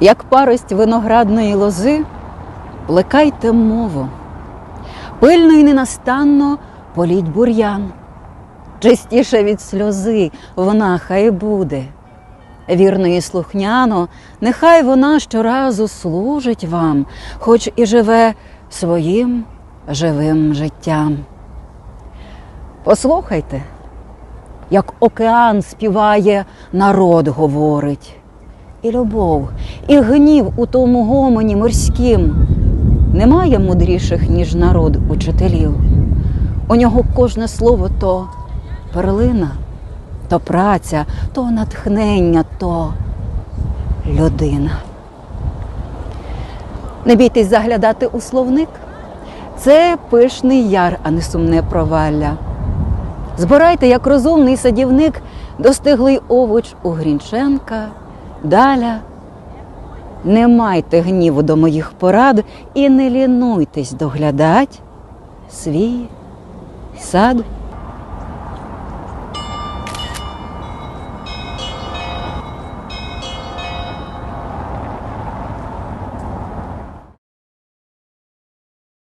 як парость виноградної лози, плекайте мову, пильно і ненастанно політь бур'ян. Чистіше від сльози вона хай буде. Вірно і слухняно, нехай вона щоразу служить вам, хоч і живе своїм живим життям. Послухайте, як океан співає, народ говорить, і любов, і гнів у тому гомоні морським. Немає мудріших, ніж народ учителів. У нього кожне слово то перлина, то праця, то натхнення, то людина. Не бійтесь заглядати у словник. Це пишний яр, а не сумне провалля. Збирайте, як розумний садівник, достиглий овоч у Грінченка, Даля. Не майте гніву до моїх порад і не лінуйтесь доглядать свій сад.